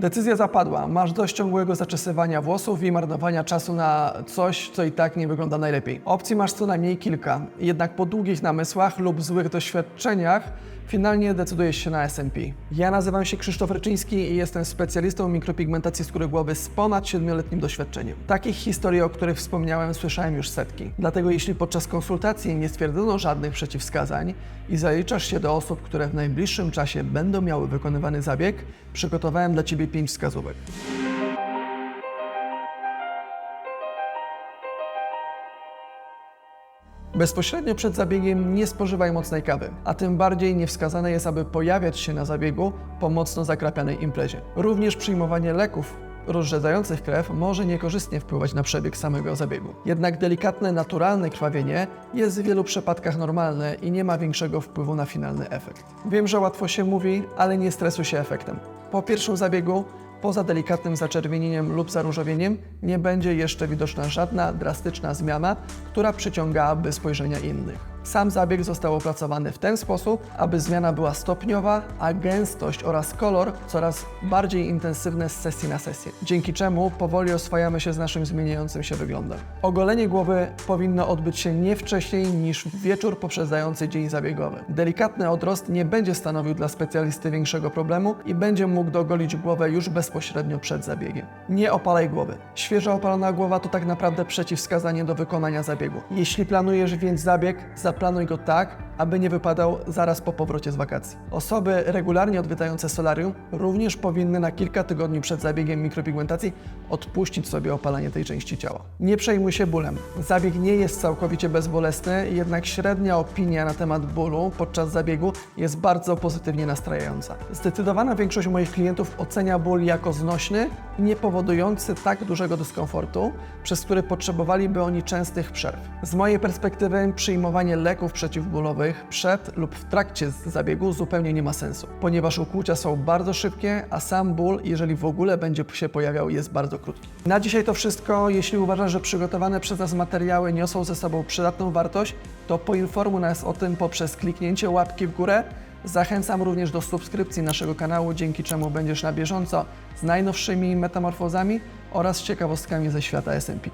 Decyzja zapadła. Masz dość ciągłego zaczesywania włosów i marnowania czasu na coś, co i tak nie wygląda najlepiej. Opcji masz co najmniej kilka, jednak po długich namysłach lub złych doświadczeniach finalnie decydujesz się na SMP. Ja nazywam się Krzysztof Ryczyński i jestem specjalistą mikropigmentacji skóry głowy z ponad 7-letnim doświadczeniem. Takich historii, o których wspomniałem, słyszałem już setki. Dlatego jeśli podczas konsultacji nie stwierdzono żadnych przeciwwskazań i zaliczasz się do osób, które w najbliższym czasie będą miały wykonywany zabieg, przygotowałem dla Ciebie 5 wskazówek. Bezpośrednio przed zabiegiem nie spożywaj mocnej kawy, a tym bardziej niewskazane jest, aby pojawiać się na zabiegu po mocno zakrapianej imprezie. Również przyjmowanie leków rozrzedzających krew może niekorzystnie wpływać na przebieg samego zabiegu. Jednak delikatne, naturalne krwawienie jest w wielu przypadkach normalne i nie ma większego wpływu na finalny efekt. Wiem, że łatwo się mówi, ale nie stresuj się efektem. Po pierwszym zabiegu Poza delikatnym zaczerwienieniem lub zaróżowieniem nie będzie jeszcze widoczna żadna drastyczna zmiana, która przyciągałaby spojrzenia innych. Sam zabieg został opracowany w ten sposób, aby zmiana była stopniowa, a gęstość oraz kolor coraz bardziej intensywne z sesji na sesję, dzięki czemu powoli oswajamy się z naszym zmieniającym się wyglądem. Ogolenie głowy powinno odbyć się nie wcześniej niż w wieczór poprzedzający dzień zabiegowy. Delikatny odrost nie będzie stanowił dla specjalisty większego problemu i będzie mógł dogolić głowę już bezpośrednio przed zabiegiem. Nie opalaj głowy. Świeżo opalona głowa to tak naprawdę przeciwwskazanie do wykonania zabiegu. Jeśli planujesz więc zabieg, zaplanuj go tak, aby nie wypadał zaraz po powrocie z wakacji. Osoby regularnie odwiedzające solarium również powinny na kilka tygodni przed zabiegiem mikropigmentacji odpuścić sobie opalanie tej części ciała. Nie przejmuj się bólem. Zabieg nie jest całkowicie bezbolesny, jednak średnia opinia na temat bólu podczas zabiegu jest bardzo pozytywnie nastrajająca. Zdecydowana większość moich klientów ocenia ból jako znośny i nie powodujący tak dużego dyskomfortu, przez który potrzebowaliby oni częstych przerw. Z mojej perspektywy przyjmowanie leków przeciwbólowych przed lub w trakcie zabiegu zupełnie nie ma sensu, ponieważ ukłucia są bardzo szybkie, a sam ból, jeżeli w ogóle będzie się pojawiał, jest bardzo krótki. Na dzisiaj to wszystko. Jeśli uważasz, że przygotowane przez nas materiały niosą ze sobą przydatną wartość, to poinformuj nas o tym poprzez kliknięcie łapki w górę. Zachęcam również do subskrypcji naszego kanału, dzięki czemu będziesz na bieżąco z najnowszymi metamorfozami oraz ciekawostkami ze świata SMP.